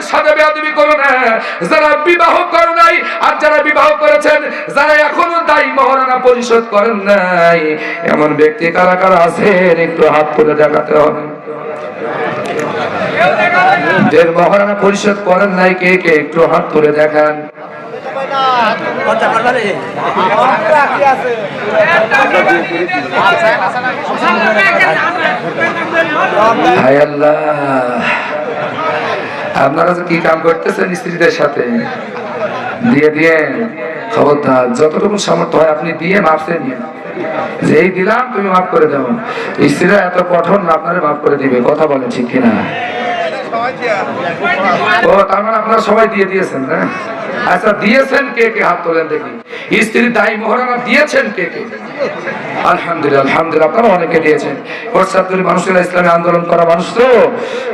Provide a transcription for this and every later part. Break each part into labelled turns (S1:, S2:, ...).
S1: মায়ের সাথে বেয়াদবি করো না। যারা বিবাহ করো নাই, আর যারা বিবাহ করেছেন, যারা এখনও দায়ী মহারানা পরিশোধ করেন নাই। এমন ব্যক্তি কারা কারা আছেন? একটু হাত তুলে দেখাতে হবে। যে মহারানা পরিশোধ করেন নাই, কে কে? একটু হাত তুলে দেখান। হায় আল্লাহ। আপনারা কি কাম করতেছেন স্ত্রীদের সাথে? দিয়ে দিয়ে খবরদার, যতটুকু সামর্থ্য হয় আপনি দিয়ে মাপছে নিয়ে যেই দিলাম, তুমি মাফ করে দাও। স্ত্রীরা এত কঠোর না, আপনারা মাফ করে দিবে। কথা বলেন ঠিক কিনা? ও, তার মানে আপনারা সবাই দিয়ে দিয়েছেন না আচ্ছা দিয়েছেন কে কে? হাত তোলেন দেখি। স্ত্রী দায়ী মহারানা দিয়েছেন কে কে? আলহামদুলিল্লাহ আলহামদুলিল্লাহ, আপনারা অনেকে দিয়েছেন। পশ্চাৎপরি মানুষেরা ইসলামী আন্দোলন করা মানুষ তো,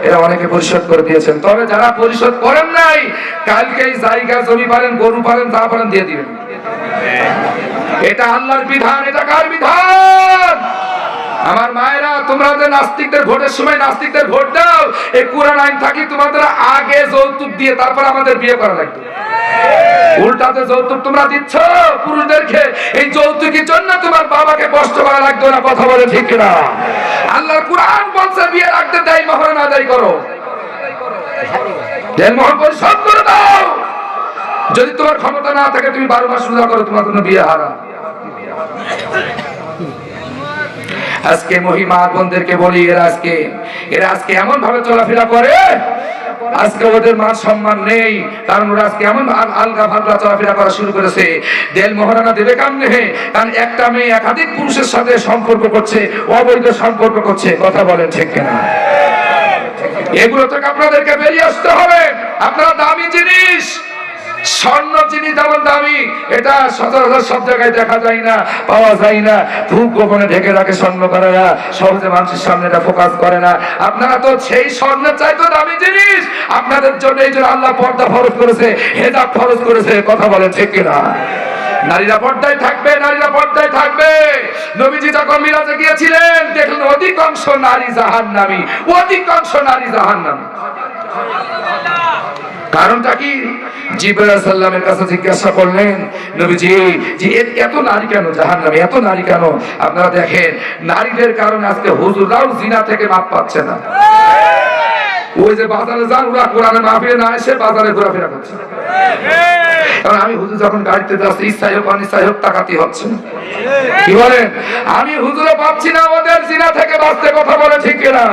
S1: এরা অনেকে পরিশোধ করে দিয়েছেন। তবে যারা পরিশোধ করেন নাই কালকে এই জায়গা, জমি পারেন, গরু পারেন তা পারেন দিয়ে দিবেন। এটা আল্লাহর বিধান, এটা কার বিধান? আমার মায়েরা, তোমরা যে নাস্তিকদের ভোটের সময় নাস্তিকদের ভোট দাও, এই কোরআন আইন থাকি তোমাদের আগে যৌতুক দিয়ে তারপর আমাদের বিয়ে করা লাগবে। উল্টাতে যৌতুক তোমরা দিচ্ছ? পুরুষদেরকে এই যৌতুকের জন্য তোমার বাবাকে কষ্ট করা লাগতো না, কথা বলে ঠিক না আল্লাহর কোরআন বলছে, বিয়ে রাখতে দেয় আদায় করো। যদি তোমার ক্ষমতা না থাকে, তুমি বারো মাস রোজা করো, তোমার কোনো বিয়ে হারা আজকে মহিমা বোনদেরকে বলি, এরা আজকে এরা আজকে এমন ভাবে চলাফেরা করে আজকে ওদের মান সম্মান নেই, কারণ ওরা আজকে এমন আলগা ভালগা চলাফেরা করা শুরু করেছে। দেল মহারানা দেবে কামনে কারণ একটা মেয়ে একাধিক পুরুষের সাথে সম্পর্ক করছে, অবৈধ সম্পর্ক করছে, কথা বলেন ঠিক কিনা? এগুলো থেকে আপনাদেরকে বেরিয়ে আসতে হবে। আপনারা দামি জিনিস স্বর্ণ জিনিস যেমন দামি, এটা সচরাচর সব জায়গায় দেখা যায় না, পাওয়া যায় না। খুব গোপনে ঢেকে রাখে স্বর্ণ করে না সহজে মানুষের সামনে এটা ফোকাস করে না। আপনারা তো সেই স্বর্ণের চাইতো দামি জিনিস। আপনাদের জন্য এই জন্য আল্লাহ পর্দা ফরজ করেছে, হেজাব ফরজ করেছে, কথা বলেন ঠিক কিনা? নারীরা পর্দায় থাকবে, নারীরা পর্দায় থাকবে। নবীজি যখন মিরাজে গিয়েছিলেন, দেখলেন অধিকাংশ নারী জাহান্নামী, অধিকাংশ নারী জাহান্নামী। কারণটা কি? জিবরাইল সাল্লামের কাছে জিজ্ঞাসা করলেন, নবীজি, যে এত নারী কেন? জাহান্নামে এত নারী কেন? আপনারা দেখেন, নারীদের কারণে আজকে হুজুরাও জিনা থেকে মাপ পাচ্ছে না। ওই যে বাজারে যান, ওরা কোরআনে না এসে বাজারে ঘোরাফেরা করছে। কারণ আমি হুজুর যখন গাড়িতে যাচ্ছি, ইচ্ছাই হোক, অনিচ্ছাই হোক টাকাতি হচ্ছে। কি বলেন? আমি পাচ্ছি না আমাদের জিনা থেকে বাঁচতে কথা বলে ঠিক কিনা?